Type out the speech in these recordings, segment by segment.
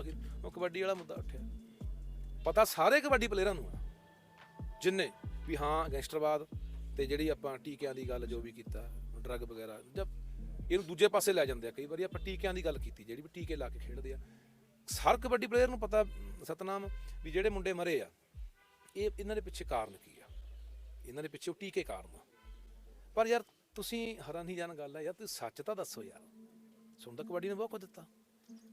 ਦੀਪਾ ਉਹ ਕਬੱਡੀ ਵਾਲਾ ਮੁੱਦਾ ਉੱਠਿਆ। ਪਤਾ ਸਾਰੇ ਕਬੱਡੀ ਪਲੇਅਰਾਂ ਨੂੰ ਆ। ਜਿੰਨੇ ਵੀ ਹਾਂ, ਗੈਂਗਸਟਰਵਾਦ ਤੇ ਜਿਹੜੀ ਆਪਾਂ ਟੀਕਿਆਂ ਦੀ ਗੱਲ ਜੋ ਵੀ ਕੀਤਾ ਡਰੱਗ ਵਗੈਰਾ ਜਦ ਇਹਨੂੰ ਦੂਜੇ ਪਾਸੇ ਲੈ ਜਾਂਦੇ ਆ। ਕਈ ਵਾਰੀ ਆਪਾਂ ਟੀਕਿਆਂ ਦੀ ਗੱਲ ਕੀਤੀ, ਜਿਹੜੀ ਵੀ ਟੀਕੇ ਲਾ ਕੇ ਖੇਡਦੇ ਆ। ਹਰ ਕਬੱਡੀ ਪਲੇਅਰ ਨੂੰ ਪਤਾ, ਸਤਨਾਮ, ਵੀ ਜਿਹੜੇ ਮੁੰਡੇ ਮਰੇ ਆ, ਇਹ ਇਹਨਾਂ ਦੇ ਪਿੱਛੇ ਕਾਰਨ ਕੀ ਆ? ਇਹਨਾਂ ਦੇ ਪਿੱਛੇ ਉਹ ਟੀਕੇ ਕਾਰਨ ਆ। ਪਰ ਯਾਰ, ਤੁਸੀਂ ਹੈਰਾਨ ਜਾਣ ਗੱਲ ਆ। ਯਾਰ, ਤੁਸੀਂ ਸੱਚ ਤਾਂ ਦੱਸੋ ਯਾਰ। ਸੁਣ ਕਬੱਡੀ ਨੇ ਬਹੁਤ ਕੁਝ ਦਿੱਤਾ।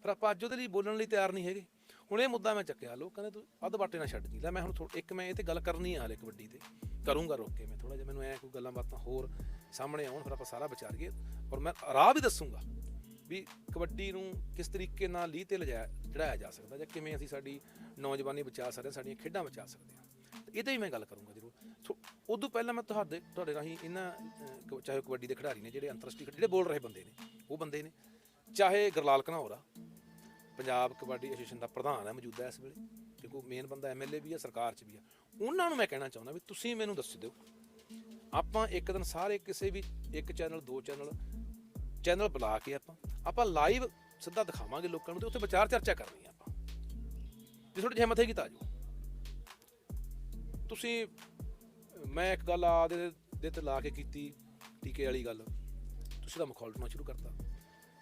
ਪਰ ਆਪਾਂ ਅੱਜ ਉਹਦੇ ਲਈ ਬੋਲਣ ਲਈ ਤਿਆਰ ਨਹੀਂ ਹੈਗੇ। ਹੁਣ ਇਹ ਮੁੱਦਾ ਮੈਂ ਚੱਕਿਆ, ਲੋਕ ਕਹਿੰਦੇ ਤੂੰ ਅੱਧ ਬਾਟੇ ਨਾਲ ਛੱਡ ਜੀ। ਲੈ ਮੈਂ ਹੁਣ ਥੋੜ੍ਹਾ- ਇੱਕ ਮੈਂ ਇਹ ਤੇ ਗੱਲ ਕਰਨੀ ਆ ਹਾਲੇ ਕਬੱਡੀ ਤੇ। ਕਰੂੰਗਾ ਰੋਕ ਕੇ ਮੈਂ ਥੋੜਾ ਜਿਹਾ, ਮੈਨੂੰ ਐ ਕੋਈ ਗੱਲਾਂ ਬਾਤਾਂ ਹੋਰ ਸਾਹਮਣੇ ਆਉਣ, ਫਿਰ ਆਪਾਂ ਸਾਰਾ ਵਿਚਾਰੀਏ ਔਰ ਮੈਂ ਰਾਹ ਵੀ ਦੱਸੂੰਗਾ ਵੀ ਕਬੱਡੀ ਨੂੰ ਕਿਸ ਤਰੀਕੇ ਨਾਲ ਲੀਹ ਤੇ ਲਿਜਾਇਆ ਚੜਾਇਆ ਜਾ ਸਕਦਾ ਜਾਂ ਕਿਵੇਂ ਅਸੀਂ ਸਾਡੀ ਨੌਜਵਾਨੀ ਬਚਾ ਸਕਦੇ ਹਾਂ ਸਾਡੀਆਂ ਖੇਡਾਂ ਬਚਾ ਸਕਦੇ ਹਾਂ। ਤੇ ਇਹਦੇ ਹੀ ਮੈਂ ਗੱਲ ਕਰੂੰਗਾ ਜ਼ਰੂਰ। ਸੋ, ਉਦੋਂ ਪਹਿਲਾਂ ਮੈਂ ਤੁਹਾਡੇ ਤੁਹਾਡੇ ਰਾਹੀਂ ਇਹਨਾਂ ਚਾਹੇ ਉਹ ਕਬੱਡੀ ਦੇ ਖਿਡਾਰੀ ਨੇ, ਜਿਹੜੇ ਅੰਤਰਰਾਸ਼ਟਰੀ ਖਿਡਾਰੀ- ਜਿਹੜੇ ਬੋਲ ਰਹੇ ਬੰਦੇ ਨੇ, ਉਹ ਬੰਦੇ ਨੇ। ਚਾਹੇ ਗਰਲਾਲ ਘਨੌਰ ਪੰਜਾਬ ਕਬੱਡੀ ਐਸੋਸੀਏਸ਼ਨ ਦਾ ਪ੍ਰਧਾਨ ਹੈ, ਮੌਜੂਦਾ ਇਸ ਵੇਲੇ, ਕਿਉਂਕਿ ਉਹ ਮੇਨ ਬੰਦਾ ਐਮਐਲਏ ਵੀ ਆ, ਸਰਕਾਰ 'ਚ ਵੀ ਆ। ਉਹਨਾਂ ਨੂੰ ਮੈਂ ਕਹਿਣਾ ਚਾਹੁੰਦਾ ਵੀ ਤੁਸੀਂ ਮੈਨੂੰ ਦੱਸ ਦਿਓ, ਆਪਾਂ ਇੱਕ ਦਿਨ ਸਾਰੇ ਕਿਸੇ ਵੀ ਇੱਕ ਚੈਨਲ ਦੋ ਚੈਨਲ ਚੈਨਲ ਬੁਲਾ ਕੇ ਆਪਾਂ ਆਪਾਂ ਲਾਈਵ ਸਿੱਧਾ ਦਿਖਾਵਾਂਗੇ ਲੋਕਾਂ ਨੂੰ ਤੇ ਉੱਥੇ ਵਿਚਾਰ ਚਰਚਾ ਕਰਨੀ ਆ ਆਪਾਂ। ਜੇ ਤੁਹਾਡੀ ਹਿੰਮਤ ਹੈਗੀ ਤਾਂ ਆ ਤੁਸੀਂ, ਮੈਂ ਇੱਕ ਗੱਲ ਆ ਦੇ ਤੇ ਲਾ ਕੇ ਕੀਤੀ, ਟੀਕੇ ਵਾਲੀ ਗੱਲ, ਤੁਸੀਂ ਤਾਂ ਮਖੌਲਟਣਾ ਸ਼ੁਰੂ ਕਰਤਾ।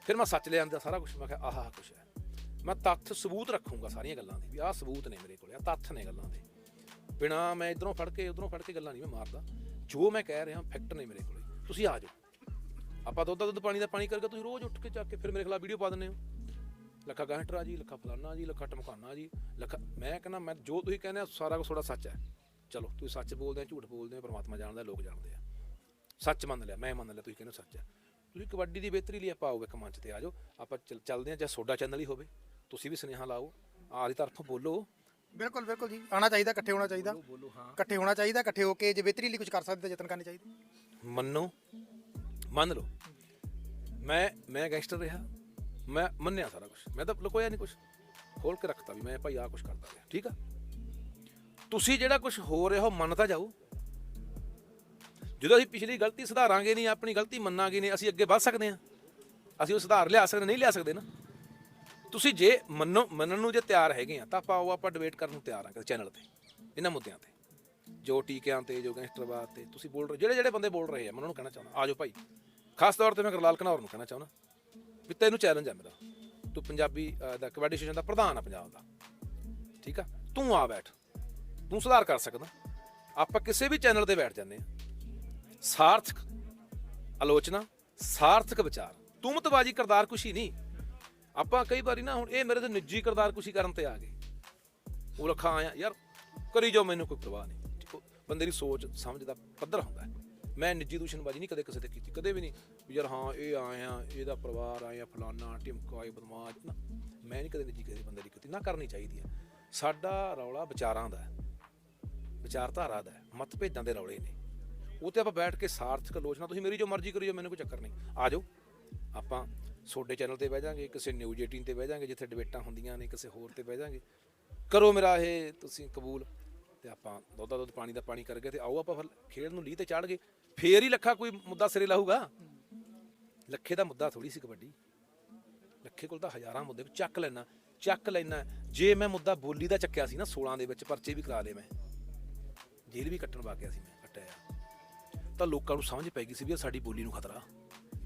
ਫਿਰ ਮੈਂ ਸੱਚ ਲੈ ਆਂਦਾ ਸਾਰਾ ਕੁਝ ਮੈਂ ਕਿਹਾ, ਆਹ ਕੁਝ ਹੈ। ਮੈਂ ਤੱਥ ਸਬੂਤ ਰੱਖੂੰਗਾ ਸਾਰੀਆਂ ਗੱਲਾਂ ਦੇ ਵੀ, ਆਹ ਸਬੂਤ ਨੇ ਮੇਰੇ ਕੋਲ ਆ ਤੱਥ ਨੇ ਗੱਲਾਂ ਦੇ। ਬਿਨਾ ਮੈਂ ਇਧਰੋਂ ਫੜ ਕੇ, ਉਧਰੋਂ ਫੜ ਕੇ ਗੱਲਾਂ ਨਹੀਂ ਮੈਂ ਮਾਰਦਾ। ਜੋ ਮੈਂ ਕਹਿ ਰਿਹਾ ਫੈਕਟ ਨੇ ਮੇਰੇ ਕੋਲੇ। ਤੁਸੀਂ ਆ ਜਾਓ। ਆਪਾਂ ਦੁੱਧ ਦਾ ਦੁੱਧ ਪਾਣੀ ਦਾ ਪਾਣੀ ਕਰਕੇ ਤੁਸੀਂ ਰੋਜ਼ ਉੱਠ ਕੇ ਚੱਕ ਕੇ ਫਿਰ ਮੇਰੇ ਖਿਲਾਫ ਵੀਡੀਓ ਪਾ ਦਿੰਦੇ ਹੋ। ਲੱਖਾ ਗਾਂਟਰਾ ਜੀ, ਲੱਖਾ ਫਲਾਨਾ ਜੀ, ਲੱਖਾ ਟਮਕਾਨਾ ਜੀ, ਲੱਖਾ ਮੈਂ ਕਹਿੰਦਾ, ਮੈਂ ਜੋ ਤੁਸੀਂ ਕਹਿੰਦੇ ਆ ਸਾਰਾ ਕੁਝ ਥੋੜਾ ਸੱਚ ਹੈ। ਚਲੋ, ਤੁਸੀਂ ਸੱਚ ਬੋਲਦੇ ਆ ਝੂਠ ਬੋਲਦੇ ਆ ਪਰਮਾਤਮਾ ਜਾਣਦਾ, ਲੋਕ ਜਾਣਦੇ ਆ। ਸੱਚ ਮੰਨ ਲਿਆ, ਮੈਂ ਮੰਨ ਲਿਆ, ਤੁਸੀਂ ਕਹਿੰਦੇ ਹੋ ਸੱਚ ਹੈ। ਤੁਸੀਂ ਕਬੱਡੀ ਦੀ ਬਿਹਤਰੀ ਲਈ ਆਪਾਂ ਆਓ ਇੱਕ ਮੰਚ ਤੇ ਆ ਜਾਓ। ਆਪਾਂ ਚੱਲ- ਚੱਲਦੇ ਆ ਚਾਹੇ ਸੋਡਾ ਚੈਨਲ ਹੀ ਹੋਵੇ। ਤੁਸੀਂ ਵੀ ਸੁਨੇਹਾ ਲਾਓ। ਆਹ ਦੀ ਤਰਫੋਂ ਬੋਲੋ। ਬਿਲਕੁਲ ਬਿਲਕੁਲ ਜੀ। ਆਣਾ ਚਾਹੀਦਾ ਇਕੱਠੇ ਹੋਣਾ ਚਾਹੀਦਾ। ਬੋਲੋ ਹਾਂ। ਇਕੱਠੇ ਹੋਣਾ ਚਾਹੀਦਾ ਇਕੱਠੇ ਹੋ ਕੇ ਜੇ ਬਿਹਤਰੀ ਲਈ ਕੁਝ ਕਰ ਸਕਦੇ ਤਾਂ ਯਤਨ ਕਰਨੇ ਚਾਹੀਦੇ। ਮੰਨੋ। ਮੰਨ ਲਓ। ਮੈਂ ਮੈਂ ਗੈਂਗਸਟਰ ਰਿਹਾ। ਮੈਂ ਮੰਨਿਆ ਸਾਰਾ ਕੁਝ ਮੈਂ ਤਾਂ ਲੁਕੋਇਆ ਨਹੀਂ ਕੁਝ ਖੋਲ ਕੇ ਰੱਖਤਾ ਵੀ ਮੈਂ ਭਾਈ ਆਹ ਕੁਝ ਕਰਦਾ ਰਿਹਾ ਠੀਕ ਆ? ਤੁਸੀਂ ਜਿਹੜਾ ਕੁਝ ਹੋ ਰਿਹਾ ਹੋ ਮੰਨ ਤਾਂ ਜਾਓ ਜਦੋਂ ਅਸੀਂ ਪਿਛਲੀ ਗਲਤੀ ਸੁਧਾਰਾਂਗੇ ਨਹੀਂ, ਆਪਣੀ ਗਲਤੀ ਮੰਨਾਂਗੇ ਨਹੀਂ, ਅਸੀਂ ਅੱਗੇ ਵੱਧ ਸਕਦੇ ਹਾਂ। ਅਸੀਂ ਉਹ ਸੁਧਾਰ ਲਿਆ ਸਕਦੇ, ਨਹੀਂ ਲਿਆ ਸਕਦੇ ਨਾ। ਤੁਸੀਂ ਜੇ ਮੰਨੋ, ਮੰਨਣ ਨੂੰ ਜੇ ਤਿਆਰ ਹੈਗੇ ਆ, ਤਾਂ ਆਪਾਂ ਉਹ ਆਪਾਂ ਡਿਬੇਟ ਕਰਨ ਨੂੰ ਤਿਆਰ ਆ ਕਿਸੇ ਚੈਨਲ ਤੇ, ਇਹਨਾਂ ਮੁੱਦਿਆਂ ਤੇ। ਜੋ ਟੀਕਿਆਂ ਤੇ, ਜੋ ਗੈਂਗਸਟਰਵਾਦ ਤੇ, ਤੁਸੀਂ ਬੋਲ ਰਹੇ, ਜਿਹੜੇ ਜਿਹੜੇ ਬੰਦੇ ਬੋਲ ਰਹੇ ਆ, ਮੈਂ ਉਹਨਾਂ ਨੂੰ ਕਹਿਣਾ ਚਾਹੁੰਦਾ ਆਜੋ ਭਾਈ। ਖਾਸ ਤੌਰ ਤੇ ਮੈਂ ਗਰਲਾਲ ਘਨੌਰ ਨੂੰ ਕਹਿਣਾ ਚਾਹੁੰਦਾ ਵੀ ਤੈਨੂੰ ਚੈਲੰਜ ਆ ਮੇਰਾ। ਤੂੰ ਪੰਜਾਬੀ ਦਾ ਕਬੱਡੀ ਸਟੇਸ਼ਨ ਦਾ ਪ੍ਰਧਾਨ ਆ ਪੰਜਾਬ ਦਾ। ਠੀਕ ਆ? ਤੂੰ ਆ ਬੈਠ। ਤੂੰ ਸੁਧਾਰ ਕਰ ਸਕਦਾ। ਆਪਾਂ ਕਿਸੇ ਵੀ ਚੈਨਲ ਤੇ ਬੈਠ ਜਾਂਦੇ ਆ। ਸਾਰਥਕ ਆਲੋਚਨਾ, ਸਾਰਥਕ ਵਿਚਾਰ। ਤੁਮਤਬਾਜੀ ਕਰਦਾਰ ਕੁਸ਼ੀ ਨਹੀਂ। ਆਪਾਂ ਕਈ ਵਾਰੀ ਨਾ ਹੁਣ ਇਹ ਮੇਰੇ ਤੇ ਨਿੱਜੀ ਕਰਦਾਰਕੁਸ਼ੀ ਕਰਨ ਤੇ ਆ ਗਏ। ਉਹ ਰੱਖਾ ਆਇਆ, ਯਾਰ ਕਰੀ ਜਾਓ, ਮੈਨੂੰ ਕੋਈ ਪਰਵਾਹ ਨਹੀਂ। ਬੰਦੇ ਦੀ ਸੋਚ ਸਮਝ ਦਾ ਪੱਧਰ ਹੁੰਦਾ ਹੈ। ਮੈਂ ਨਿੱਜੀ ਦੂਸ਼ਣਬਾਜੀ ਨਹੀਂ ਕਦੇ ਕਿਸੇ ਤੇ ਕੀਤੀ, ਕਦੇ ਵੀ ਨਹੀਂ। ਯਾਰ ਹਾਂ, ਇਹ ਆਏ ਆ ਇਹਦਾ ਪਰਿਵਾਰ ਆਏ ਆ ਫਲਾਨਾ, ਢਿਮਕਾ, ਇਹ ਬਦਮਾਸ਼, ਨਾ। ਮੈਂ ਨਹੀਂ ਕਦੇ ਨਿੱਜੀ ਕਿਸੇ ਬੰਦੇ ਦੀ ਕੀਤੀ, ਨਾ ਕਰਨੀ ਚਾਹੀਦੀ ਹੈ। ਸਾਡਾ ਰੌਲਾ ਵਿਚਾਰਾਂ ਦਾ ਹੈ। ਵਿਚਾਰਧਾਰਾ ਦਾ ਹੈ, ਮਤਭੇਦਾਂ ਦੇ ਰੌਲੇ ਨੇ। ਉਹ ਤੇ ਆਪਾਂ ਬੈਠ ਕੇ ਸਾਰਥਕ ਆਲੋਚਨਾ, ਤੁਸੀਂ ਮੇਰੀ ਜੋ ਮਰਜ਼ੀ ਕਰਿਓ ਮੈਨੂੰ ਕੋਈ ਚੱਕਰ ਨਹੀਂ। ਆ ਜਾਓ। ਆਪਾਂ ਤੁਹਾਡੇ ਚੈਨਲ ਤੇ ਬਹਿ ਜਾਾਂਗੇ, ਕਿਸੇ ਨਿਊਜ਼ 18 ਤੇ ਬਹਿ ਜਾਾਂਗੇ, ਜਿੱਥੇ ਡਿਬੇਟਾਂ ਹੁੰਦੀਆਂ ਨੇ, ਕਿਸੇ ਹੋਰ ਤੇ ਬਹਿ ਜਾਾਂਗੇ। ਕਰੋ ਮੇਰਾ ਇਹ, ਤੁਸੀਂ ਕਬੂਲ। ਤੇ ਆਪਾਂ ਦੁੱਧ ਦਾ ਦੁੱਧ ਪਾਣੀ ਦਾ ਪਾਣੀ ਕਰਕੇ ਤੇ ਆਓ ਆਪਾਂ ਫਿਰ ਖੇਡ ਨੂੰ ਲੀਹ ਤੇ ਚੜ ਗਏ। ਫੇਰ ਹੀ ਲੱਖਾ ਕੋਈ ਮੁੱਦਾ ਸਿਰੇ ਲਾਊਗਾ। ਲੱਖੇ ਦਾ ਮੁੱਦਾ ਥੋੜੀ ਸੀ ਕਬੱਡੀ। ਲੱਖੇ ਕੋਲ ਤਾਂ ਹਜ਼ਾਰਾਂ ਮੁੱਦੇ, ਚੱਕ ਲੈਣਾ ਚੱਕ ਲੈਣਾ ਜੇ ਮੈਂ ਮੁੱਦਾ ਬੋਲੀ ਦਾ ਚੱਕਿਆ ਸੀ ਨਾ 16 ਦੇ ਵਿੱਚ ਪਰਚੇ ਵੀ ਕਰਾ ਲਏ ਮੈਂ। ਜੇਲ੍ਹ ਵੀ ਕੱਟਣ ਵਗ ਗਿਆ ਸੀ ਮੈਂ। ਤਾਂ ਲੋਕਾਂ ਨੂੰ ਸਮਝ ਪੈ ਗਈ ਸੀ ਵੀ ਇਹ ਸਾਡੀ ਬੋਲੀ ਨੂੰ ਖਤਰਾ।